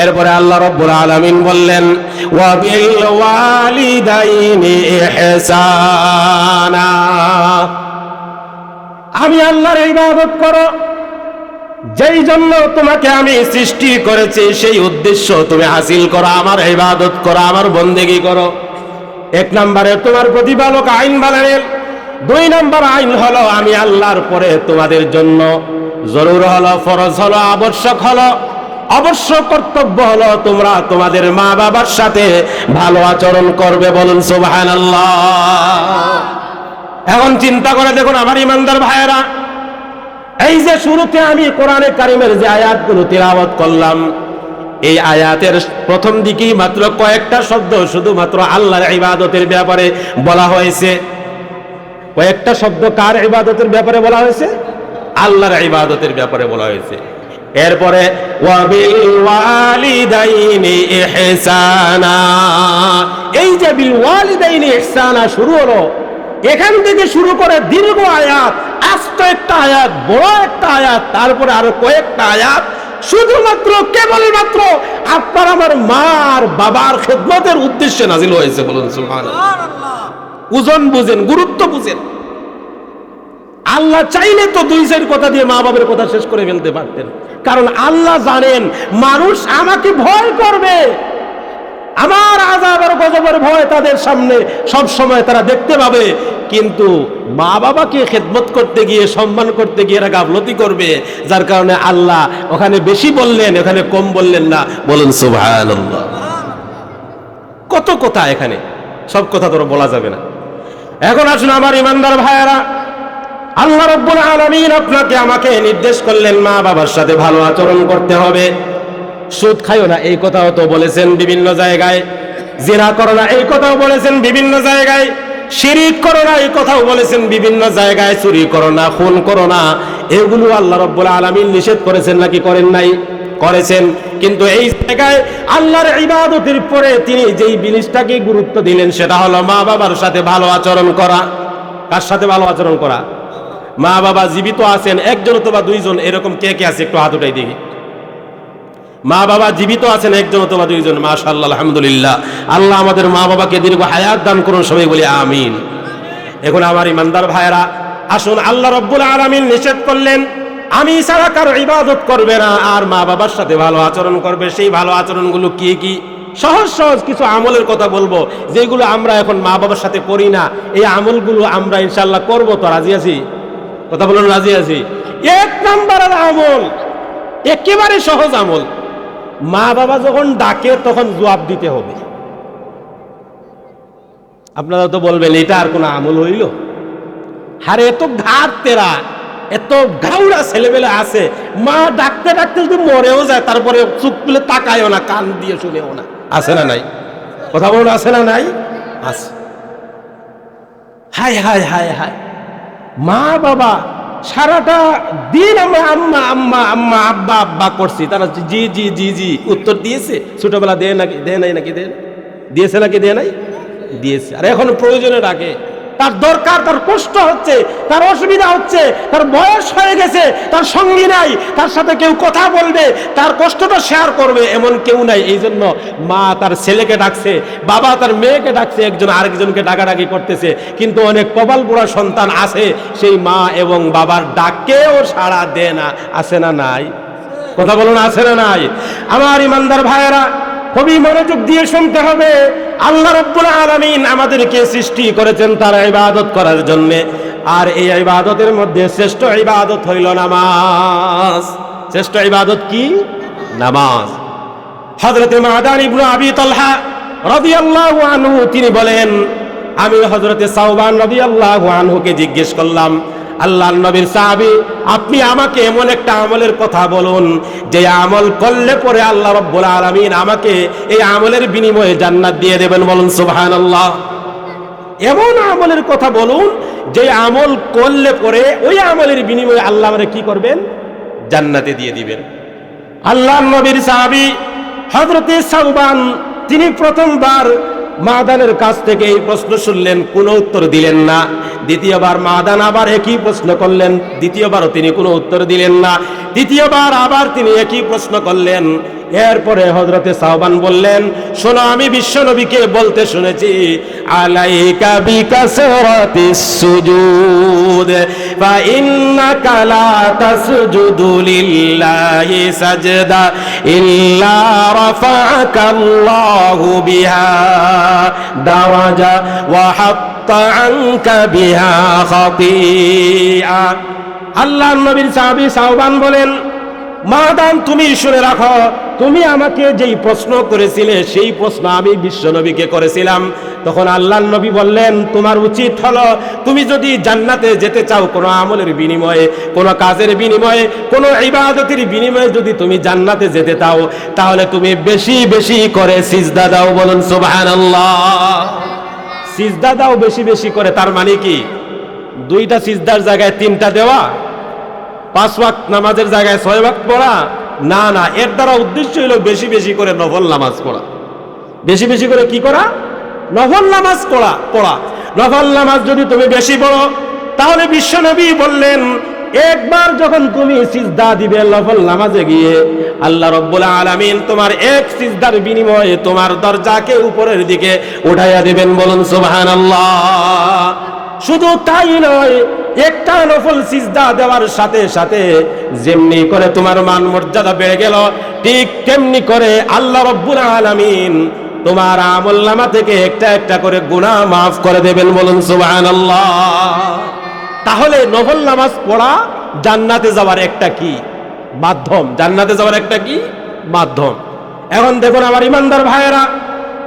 এরপরে আল্লাহ রব্বুল আলামিন বললেন আমি আল্লাহর ইবাদত করো। যেই জন্য তোমাকে আমি সৃষ্টি করেছি, সেই উদ্দেশ্য তুমি হাসিল করো, আমার ইবাদত করো, আমার বন্দেগি করো। এক নম্বরে তোমার প্রতিপালক আইন বানালেন দুই নম্বর আইন হলো, আমি আল্লাহর পরে তোমাদের জন্য জরুর হলো, ফরজ হলো, আবশ্যক হলো। অবশ্য কর্তব্য হলো তোমরা তোমাদের মা বাবার সাথে ভালো আচরণ করবে বলুন সুবহান এখন চিন্তা করে দেখুন আমার ইমানদার ভাইয়েরা, এই যে শুরুতে আমি কোরআনে কারিমের যে আয়াতগুলো তেলাওয়াত করলাম, এই আয়াতের প্রথম দিকেই মাত্র কয়েকটা শব্দ শুধুমাত্র আল্লাহর ইবাদতের ব্যাপারে বলা হয়েছে। কয়েকটা শব্দ কার ইবাদতের ব্যাপারে বলা হয়েছে? আল্লাহর ইবাদতের ব্যাপারে বলা হয়েছে। এরপরে এই যে বিল ওয়ালিদাইনি ইহসানা শুরু হলো এখান থেকে শুরু করে দীর্ঘ আয়াত আস্ত একটা আয়াত বড় একটা আয়াত তারপরে আরও কয়েকটা আয়াত শুধুমাত্র কেবলমাত্র আপনার আমার মার বাবার খেদমতের উদ্দেশ্যে নাজিল হয়েছে বলুন ওজন বুঝেন গুরুত্ব বুঝেন। আল্লাহ চাইলে তো দুই সাইড কথা দিয়ে মা বাবার কথা শেষ করে ফেলতে পারতেন। কারণ আল্লাহ জানেন, মানুষ আমাকে ভয় করবে। আমার আজাবার গজবের ভয় তাদের সামনে সব সময় তারা দেখতে পাবে। কিন্তু মা বাবাকে খেদমত করতে গিয়ে, সম্মান করতে গিয়ে এরা গাফলতি করবে। যার কারণে আল্লাহ ওখানে বেশি বললেন, ওখানে কম বললেন না। বলুন, সুবহানাল্লাহ। কত কথা এখানে? সব কথা তো বলা যাবে না। এখন আসুন আমার ইমানদার ভাইয়েরা। আল্লাহ রব্বুল আলামিন আপনাকে আমাকে নির্দেশ করলেন মা বাবার সাথে ভালো আচরণ করতে হবে। সুদ খাইও না, এই কথাও তো বলেছেন বিভিন্ন জায়গায়। জিনা করো না, এই কথাও বলেছেন বিভিন্ন জায়গায়। শিরিক করো না, এই কথাও বলেছেন বিভিন্ন জায়গায়। চুরি করো না, খুন করো না, এগুলো আল্লাহ রব্বুল আলামিন নিষেধ করেছেন নাকি করেন নাই? করেছেন। কিন্তু এই জায়গায় আল্লাহর ইবাদতের পরে তিনি যেই জিনিসটাকে গুরুত্ব দিলেন, সেটা হলো মা বাবার সাথে ভালো আচরণ করা। কার সাথে ভালো আচরণ করা? মা বাবা জীবিত আছেন, একজন অথবা দুইজন, এরকম কে কে আছে? একটু হাত উঠাই দেখি। মা বাবা জীবিত আছেন, একজন অথবা দুইজন, মাশাআল্লাহ, আলহামদুলিল্লাহ। আল্লাহ আমাদের মা বাবাকে দীর্ঘ হায়াত দান করুন, সবাই বলি আমিন। এখন আমার ইমানদার ভাইয়েরা, আসুন, আল্লাহ রব্বুল আলামিন নিষেধ করলেন, আমি ছাড়া কারও ইবাদত করবে না, আর মা বাবার সাথে ভালো আচরণ করবে, সেই ভালো আচরণগুলো কি কি? সহজ সহজ কিছু আমলের কথা বলব, যেগুলো আমরা এখন মা বাবার সাথে করি না, এই আমলগুলো আমরা ইনশাল্লাহ করব, তো রাজি আছি? কথা বলুন রাজি আছি। এক নম্বরের আমল, একেবারে সহজ আমল। মা বাবা যখন ডাকে তখন জবাব দিতে হবে। আপনারা তো বলবেন, এটা আর কোনো আমল হইল? হারে এত ঘাট তেরা এত ঘাউড়া ছেলেবেলে আছে। মা ডাকতে ডাকতে যদি মরেও যায়, তারপরে চুপ তুলে তাকায়ও না, কান দিয়ে শুনেও না। আছে না নাই? কথা বলুন আছে না নাই? আছে। হায় হায় হায় হায়। মা বাবা, সারাটা দিন আমরা আম্মা আম্মা আম্মা, আব্বা আব্বা করছি। তারা জি জি জি জি উত্তর দিয়েছে। ছোটবেলা দেয় নাকি, দেয় নাই নাকি, দেয়? দিয়েছে নাকি, দেয় নাই? দিয়েছে। আর এখন প্রয়োজনে ডাকে তার দরকার, তার কষ্ট হচ্ছে, তার অসুবিধা হচ্ছে, তার বয়স হয়ে গেছে, তার সঙ্গী নাই, তার সাথে কেউ কথা বলবে, তার কষ্টটা শেয়ার করবে, এমন কেউ নাই। এই জন্য মা তার ছেলেকে ডাকছে, বাবা তার মেয়েকে ডাকছে, একজন আরেকজনকে ডাকাডাকি করতেছে। কিন্তু অনেক কপাল পোড়া সন্তান আছে, সেই মা এবং বাবার ডাকেও সাড়া দেয় না। আছে না নাই? কথা বলুন আছে না নাই? আমার ইমানদার ভাইয়েরা খুবই মনোযোগ দিয়ে শুনতে হবে। আল্লাহ রব্বুল আলামিন আমাদেরকে সৃষ্টি করেছেন তার ইবাদত করার জন্য। আর এই ইবাদতের মধ্যে শ্রেষ্ঠ ইবাদত হইল নামাজ। শ্রেষ্ঠ ইবাদত কি? নামাজ। হযরতে মাদান ইবনে আবি তালহা রাদিয়াল্লাহু আনহু, তিনি বলেন, আমি হজরতে হযরতে সাওবান রাদিয়াল্লাহু আনহুকে জিজ্ঞেস করলাম আল্লাহর নবীর সাহাবী, আপনি আমাকে এমন একটা আমলের কথা বলুন, যে আমল করলে পরে আল্লাহ রব্বুল আলামিন আমাকে এই আমলের বিনিময়ে জান্নাত দিয়ে দেবেন বলুন সুবহানাল্লাহ। এমন আমলের কথা বলুন, যে আমল করলে পরে ওই আমলের বিনিময়ে আল্লাহ আমাকে কি করবেন? জান্নাতে দিয়ে দিবেন। আল্লাহ নবীর সাহাবী হযরতে সাউবান তিনি প্রথমবার মাদানের কাছ থেকে এই প্রশ্ন শুনলেন, কোনো উত্তর দিলেন না। দ্বিতীয়বার মাদান আবার একই প্রশ্ন করলেন দ্বিতীয়বারও তিনি কোনো উত্তর দিলেন না। তৃতীয়বার আবার তিনি একই প্রশ্ন করলেন। এরপরে হজরতে সাহবান বললেন, শোনো, আমি বিশ্ব নবীকে বলতে শুনেছি, আলাইকা বিকাসরাতিস সুজুদ, ফা ইন্নাকা লা তাসজুদু লিল্লাহি সাজদা, ইল্লা রাফা'াকা আল্লাহু বিহা দারাজা, ওয়া হাত্তা আনকা বিহা খাতিআ। আল্লাহর নবীর সাহাবী সাহবান বলেন মাদাম তুমি শুনে রাখো, তুমি আমাকে যেই প্রশ্ন করেছিলে, সেই প্রশ্ন আমি বিশ্বনবীকে করেছিলাম। তখন আল্লাহ নবী বললেন, তোমার উচিত হলো, তুমি যদি জান্নাতে যেতে চাও, কোনো আমলের বিনিময়ে, কোনো কাজের বিনিময়ে, কোনো ইবাদতের বিনিময়ে যদি তুমি জান্নাতে যেতে চাও, তাহলে তুমি বেশি বেশি করে সিজদা দাও। বলুন, সুবহানাল্লাহ। সিজদা দাও বেশি বেশি করে, তার মানে কি? দুইটা সিজদার জায়গায় তিনটা দেওয়া পাঁচ ওয়াক্ত নামাজের জায়গায় ছয় ওয়াক্ত পড়া? না না, এর দ্বারা উদ্দেশ্য হলো বেশি বেশি করে নফল নামাজ পড়া। বেশি বেশি করে কি করা? নফল নামাজ পড়া পড়া। নফল নামাজ যদি তুমি বেশি পড়ো, তাহলে বিশ্বনবী বললেন, একবার যখন তুমি সিজদা দিবে নফল নামাজে গিয়ে, আল্লাহ রব্বুল আলামিন তোমার এক সিজদার বিনিময়ে তোমার দরজাকে উপরের দিকে উঠাইয়া দিবেন বলুন, সুবহানাল্লাহ। শুধু তাই নয়, একটা নফল সিজদা দেওয়ার সাথে সাথে যেমনি করে তোমার মান মর্যাদা বেড়ে গেল, ঠিক তেমনি করে আল্লাহ রব্বুল আলামিন তোমার আমল নামা থেকে একটা একটা করে গুনাহ মাফ করে দেবেন বলুন সুবহানাল্লাহ। তাহলে নফল নামাজ পড়া জান্নাতে যাওয়ার একটা কি? মাধ্যম। জান্নাতে যাওয়ার একটা কি? মাধ্যম। এখন দেখুন আমার ইমানদার ভাইয়েরা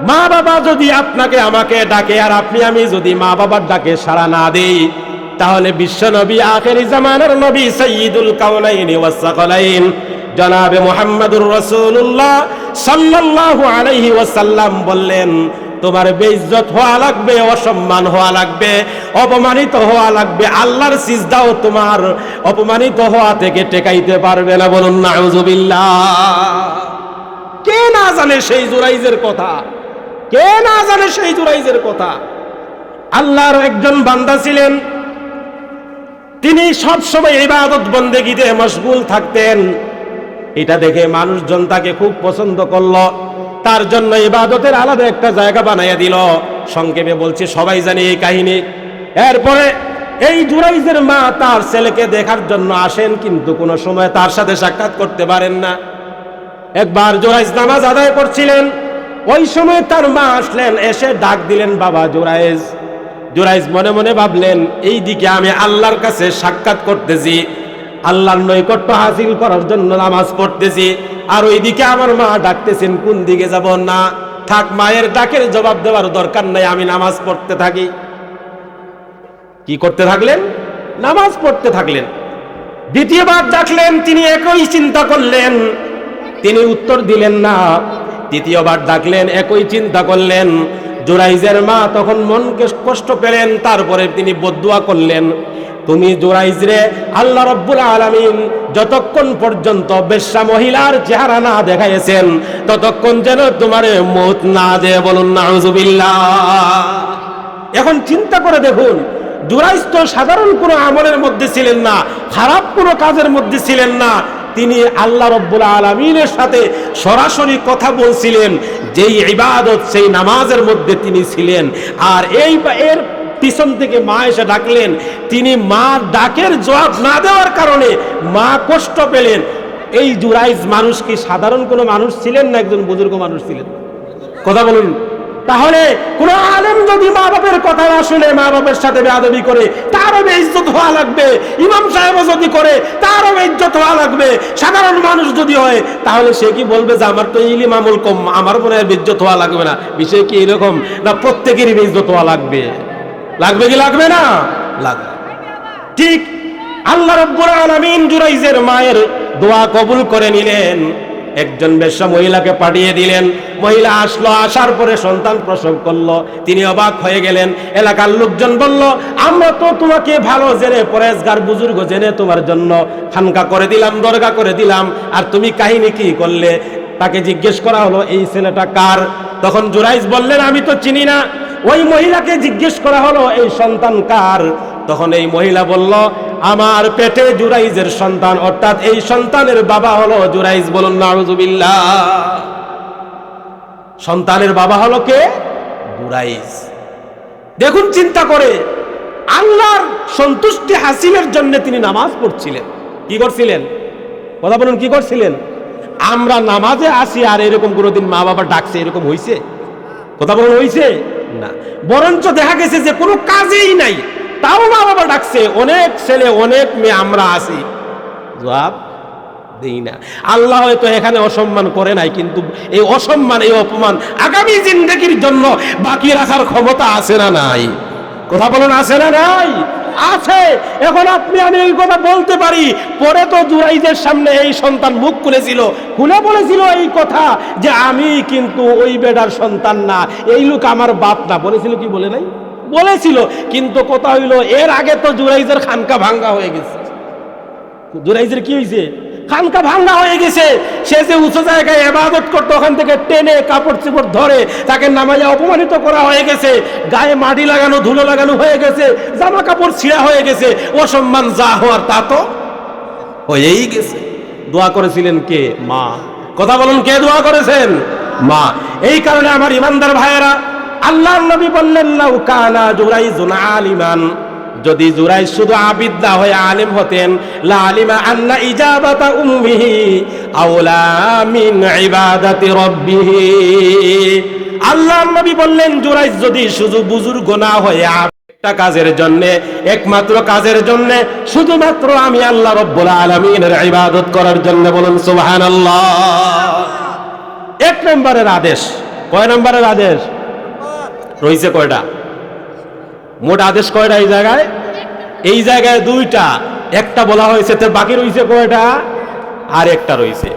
মা বাবা যদি আপনাকে আমাকে ডাকে আর আপনি আমি যদি মা বাবার ডাকে সাড়া না দেই, তাহলে বিশ্ব নবী, আখেরি জামানার নবী সৈয়দুল কাউনাইন ওয়াসাকালাইন জনাবে মুহাম্মদুর রাসূলুল্লাহ সাল্লাল্লাহু আলাইহি ওয়াসাল্লাম বললেন, তোমার বেইজ্জত হওয়া লাগবে, অসম্মান হওয়া লাগবে, অপমানিত হওয়া লাগবে, আল্লাহর সিজদাও তোমার অপমানিত হওয়া থেকে টেকাইতে পারবে না বলুন, নাউজুবিল্লাহ। কে না জানে সেই জুরাইজের কথা। কে না জানে সেই জুরাইজের কথা? আল্লাহর একজন বান্দা ছিলেন। তিনি সব সময় ইবাদত বন্দেগীতে মশগুল থাকতেন। এটা দেখে মানুষজন তাকে খুব পছন্দ করল। তার জন্য ইবাদতের আলাদা একটা জায়গা বানাইয়া দিল। সংক্ষেপে বলছি, সবাই জানে এই কাহিনী। এরপরে এই জুরাইজের মা তার ছেলেকে দেখার জন্য আসেন, কিন্তু কোনো সময় তার সাথে সাক্ষাৎ করতে পারেন না। একবার জোরাইজ নামাজ আদায় করছিলেন। ওই সময় তার মা আসলেন, এসে ডাক দিলেন, বাবা জোরাইজ জোরাইজ মনে মনে ভাবলেন, এই দিকে আমি আল্লাহর কাছে সাক্ষাৎ করতেছি, আল্লাহর নৈকট্য হাসিল করার জন্য নামাজ পড়তেছি, আর ওইদিকে আমার মা ডাকতেছেন, কোন দিকে যাব না, থাক, মায়ের ডাকের জবাব দেওয়ার দরকার নাই, আমি নামাজ পড়তে থাকি। কি করতে থাকলেন? নামাজ পড়তে থাকলেন। দ্বিতীয়বার ডাকলেন, তিনি একই চিন্তা করলেন, তিনি উত্তর দিলেন, না তৃতীয়বার ডাকলেন, একই চিন্তা করলেন। জোরাইজের মা তখন মনকে কষ্ট পেলেন, তারপরে তিনি বদুয়া করলেন। তুমি জোরাইজ রে, আল্লাহ রব্বুল আলামিন যতক্ষণ পর্যন্ত বেশ্যা মহিলার চেহারা না দেখাইছেন ততক্ষণ যেন তোমার মত না দে বলুন, নাউজুবিল্লাহ। এখন চিন্তা করে দেখুন, জুরাইজ তো সাধারণ কোনো আমলের মধ্যে ছিলেন না, খারাপ কোনো কাজের মধ্যে ছিলেন না তিনি আল্লাহ রব্বুল আলমিনের সাথে সরাসরি কথা বলছিলেন, যেই ইবাদত, সেই নামাজের মধ্যে তিনি ছিলেন। আর এই এর পিছন থেকে মা এসে ডাকলেন। তিনি মা ডাকের জবাব না দেওয়ার কারণে মা কষ্ট পেলেন। এই জুরাইজ মানুষ কি সাধারণ কোনো মানুষ ছিলেন না একজন বুজুর্গ মানুষ ছিলেন? কথা বলুন। তাহলে কোন আলেম যদি মা বাপের কথা না শুনে মা বাপের সাথে বেয়াদবি করে, তারও ইজ্জত হওয়া লাগবে। ইমাম সাহেবও যদি করে, তারও ইজ্জত হওয়া লাগবে। সাধারণ মানুষ যদি হয়, তাহলে সে কি বলবে যে, আমার তো ইলিম আমল কম, আমার মনে হয় ইজ্জত হওয়া লাগবে না। বিষয় কি এরকম? না, প্রত্যেকেরই ইজ্জত হওয়া লাগবে। লাগবে কি লাগবে না? লাগবে। ঠিক আল্লাহ রব্বুল আলামিন জুরাইজের মায়ের দোয়া কবুল করে নিলেন। একজন বেশ্যা মহিলাকে পাঠিয়ে দিলেন। মহিলা আসলো, আসার পরে সন্তান প্রসব করল। তিনি অবাক হয়ে গেলেন। এলাকার লোকজন বলল, আমরা তো তোমাকে ভালো জেনে, পরেশগার বুজুর্গ জেনে তোমার জন্য খানকা করে দিলাম, দরগা করে দিলাম। আর তুমি কাহিনী কি করলে? তাকে জিজ্ঞেস করা হলো, এই ছেলেটা কার? তখন জুরাইজ বললেন, আমি তো চিনি না। ওই মহিলাকে জিজ্ঞেস করা হলো, এই সন্তান কার? তখন এই মহিলা বলল আমার পেটে জুরাইজের সন্তান, অর্থাৎ এই সন্তানের বাবা হলো জুরাইজ বলুন, নাউজুবিল্লাহ। সন্তানের বাবা হলো কে? জুরাইজ। দেখুন, চিন্তা করে। আল্লাহর সন্তুষ্টি হাসিলের জন্য তিনি নামাজ পড়ছিলেন। কি করছিলেন? কথা বলুন, কি করছিলেন? আমরা নামাজে আসি আর এরকম কোনোদিন মা বাবা ডাকছে, এরকম হইছে? কথা বলুন, হইছে? না। বরঞ্চ দেখা গেছে যে কোনো কাজেই নাই। তাও মা বাবা ডাকছে, অনেক ছেলে, অনেক মেয়ে, আমরা আসি জবাব দেই না। আল্লাহ হয়তো এখানে অসম্মান করে নাই, কিন্তু এই অসম্মান, এই অপমান আগামী জিন্দগির জন্য বাকি রাখার ক্ষমতা আছে না নাই? কথা বলুন, আছে না নাই? আছে। এখন আপনি, আমি এই কথা বলতে পারি। পরে তো জুরাইদের সামনে এই সন্তান মুখ খুলেছিল, খুলে বলেছিল এই কথা যে আমি কিন্তু ওই বেডার সন্তান না, এই লোক আমার বাপ না। বলেছিল কি, বলে নাই? বলেছিল, কিন্তু কথা হইল, এর আগে তো জুরাইজের খানকা ভাঙ্গা হয়ে গেছে। জুরাইজের কি হয়েছে খানকা ভাঙ্গা হয়ে গেছে। সে যে উঁচু জায়গায় এবাদত করতো, ওখান থেকে টেনে কাপড় চোপড় ধরে তাকে নামাইয়া অপমানিত করা হয়ে গেছে। গায়ে মাটি লাগানো, ধুলো লাগানো হয়ে গেছে। জামা কাপড় ছিঁড়া হয়ে গেছে। অসম্মান যা হওয়ার তা তো হয়েই গেছে। দোয়া করেছিলেন কে? মা। কথা বলুন, কে দোয়া করেছেন? মা। এই কারণে আমার ইমানদার ভাইয়েরা আল্লাহর নবী বললেন, লাউ কানা জুরাইজুন আলিমান। যদি জুরাই শুধু আবিদ না হয়ে আলিম হতেন, লা আলিমা আন্না ইজাবাতা উম্মিহি আওলা মিন ইবাদাতি রাব্বিহি। আল্লাহর নবী বললেন জুরাই যদি শুধু বুজুর্গ না হয়ে একটা কাজের জন্য, একমাত্র কাজের জন্য, শুধুমাত্র আমি আল্লাহ রব্বুল আলমিনের ইবাদত করার জন্য বলুন, সুবহানাল্লাহ। এক নম্বরের আদেশ। কয় নম্বরের আদেশ? রয়েছে কয়টা? মোট আদেশ কয়টা এই জায়গায়? এই জায়গায় দুইটা। একটা বলা হয়েছে, তো বাকি রয়েছে কয়টা? আর একটা রয়েছে।